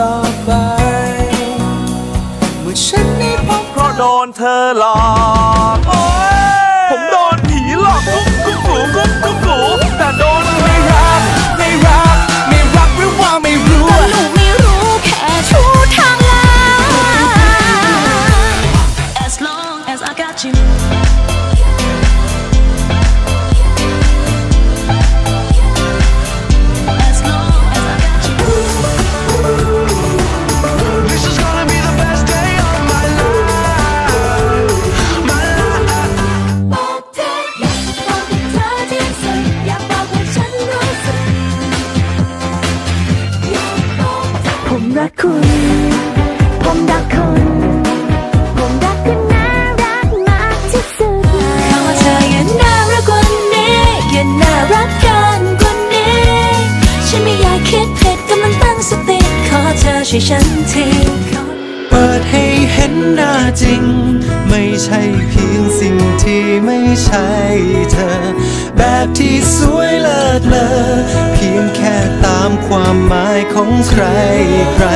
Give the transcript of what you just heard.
ต่อไป เมื่อฉันได้พบเพราะโดนเธอหลอกโอ้ผมโดนผีหลอกกุ๊กกุ๊กกูกุ๊กกุ๊กกูแต่โดนไม่รักไม่รักไม่รักหรือว่าไม่รู้หนูไม่รู้แค่ชู้ทาลา As long as I got you รักคุณ ผมรักคุณ ผมรักคุณน่ารักมากที่สุดเพราะว่าเธอยังน่ารักกว่านี้ยังน่ารักเกินกว่านี้ ฉันไม่อยากคิดผิดกำลังตั้งสติ ขอเธอช่วยฉันทีเปิดให้เห็นหน้าจริง ไม่ใช่เพียงสิ่งที่ไม่ใช่เธอ แบบที่สวยเลิศเลอ ความหมายของใครใคร